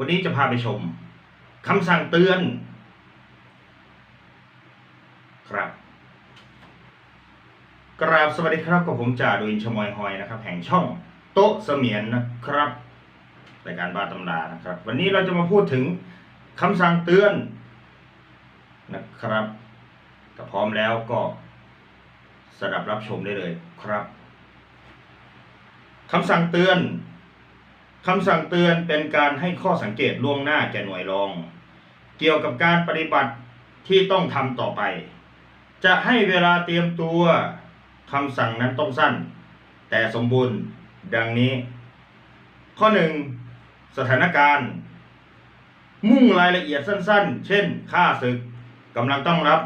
วันนี้จะพาไปชมคำสั่งเตือน ครับ กราบสวัสดีครับกับผมจ่าดยอินชมอยฮอยนะครับ แห่งช่องโต๊ะเสมียนนะครับรายการบ้านตำรานะครับ วันนี้เราจะมาพูดถึงคำสั่งเตือนนะครับถ้าพร้อมแล้วก็สดับรับชมได้เลยครับคำสั่งเตือน คำสั่งเตือนเป็นการให้ข้อสังเกตล่วงหน้าแก่หน่วยรอง เกี่ยวกับการปฏิบัติที่ต้องทำต่อไป จะให้เวลาเตรียมตัวคำสั่งนั้นต้องสั้น แต่สมบูรณ์ดังนี้ ข้อหนึ่งสถานการณ์ มุ่งรายละเอียดสั้นๆ เช่นค่าศึกกำลังต้องรับ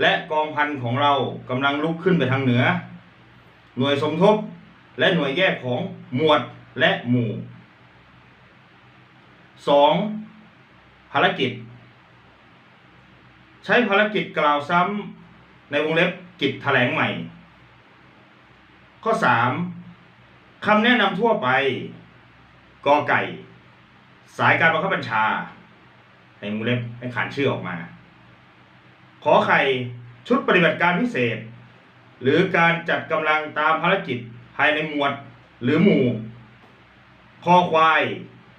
และกองพันของเรากำลังลุกขึ้นไปทางเหนือ หน่วยสมทบและหน่วยแยกของหมวดและหมู่ 2. ภารกิจ ใช้ภารกิจกล่าวซ้ำในวงเล็บกิจแถลงใหม่ ข้อ 3. คำแนะนำทั่วไปกอไก่ สายการบังคับบัญชา ในวงเล็บให้ขานชื่อออกมา ขอไข่ชุดปฏิบัติการพิเศษ หรือการจัดกำลังตามภารกิจภายในหมวดหรือหมู่คอควาย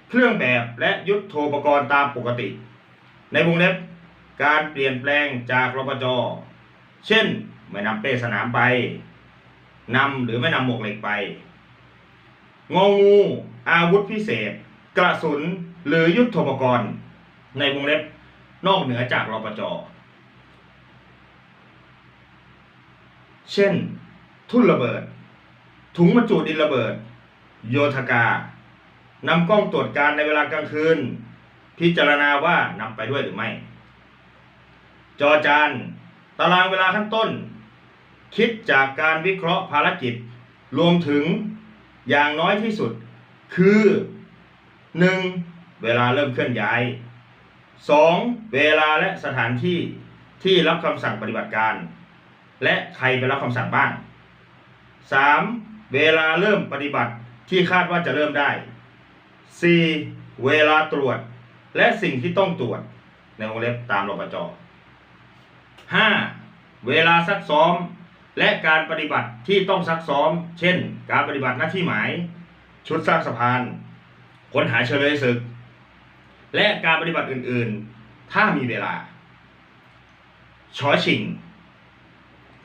เครื่องแบบและยุทธโธปกรณ์ตามปกติ ในวงเล็บการเปลี่ยนแปลงจากรปจเช่น ไม่นำเป้สนามไปนำหรือไม่นำหมวกเหล็กไป งองู อาวุธพิเศษ กระสุนหรือยุทธโธปกรณ์ ในวงเล็บนอกเหนือจากรปจเช่น ทุ่นระเบิด ถุงบรรจุดินระเบิด โยธกา นำกล้องตรวจการในเวลากลางคืน พิจารณาว่านำไปด้วยหรือไม่ จอจานตารางเวลาขั้นต้น คิดจากการวิเคราะห์ภารกิจ รวมถึงอย่างน้อยที่สุด คือ 1. เวลาเริ่มเคลื่อนย้าย 2. เวลาและสถานที่ที่รับคำสั่งปฏิบัติการ และใครไปรับคำสั่งบ้าง 3. เวลาเริ่มปฏิบัติที่คาดว่าจะเริ่มได้ 4. เวลาตรวจ และสิ่งที่ต้องตรวจ ในวงเล็บตามรปจ 5. เวลาซักซ้อม และการปฏิบัติที่ต้องซักซ้อม เช่น การปฏิบัติหน้าที่หมาย ชุดสร้างสะพานค้นหาเฉลยศึก และการปฏิบัติอื่น ๆ ถ้ามีเวลาชอชิง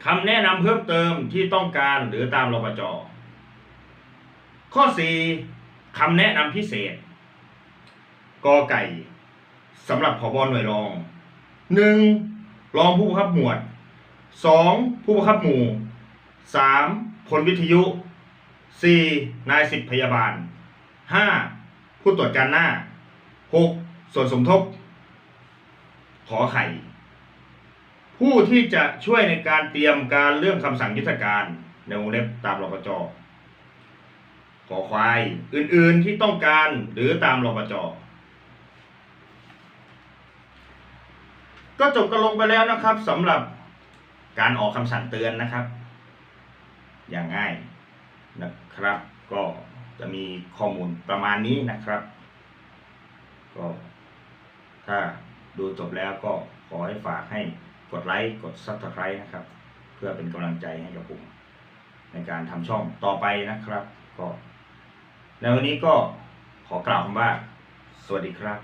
คำแนะนำเพิ่มเติมที่ต้องการหรือตามรปจข้อ 4. คำแนะนำพิเศษกอไก่สำหรับผอบหน่วยรอง 1. รองผู้บังคับหมวด 2. ผู้บังคับหมู่ 3. พลวิทยุ 4. นายสิบพยาบาล 5. ผู้ตรวจการหน้า 6. ส่วนสมทบ ขอไข่ ผู้ที่จะช่วยในการเตรียมการเรื่องคำสั่งยุทธการในวงเล็บตามรปจ อควาย อื่นๆที่ต้องการหรือตามรปจก็จบกันลงไปแล้วนะครับสำหรับการออกคำสั่งเตือนนะครับ อย่างง่ายนะครับ ก็จะมีข้อมูลประมาณนี้นะครับ ก็ถ้าดูจบแล้วก็ขอให้ฝากให้กดไลค์กด Subscribe นะครับ เพื่อเป็นกำลังใจให้กับผมในการทำช่องต่อไปนะครับ ก็ แล้ววันนี้ก็ขอกล่าวคำว่า สวัสดีครับ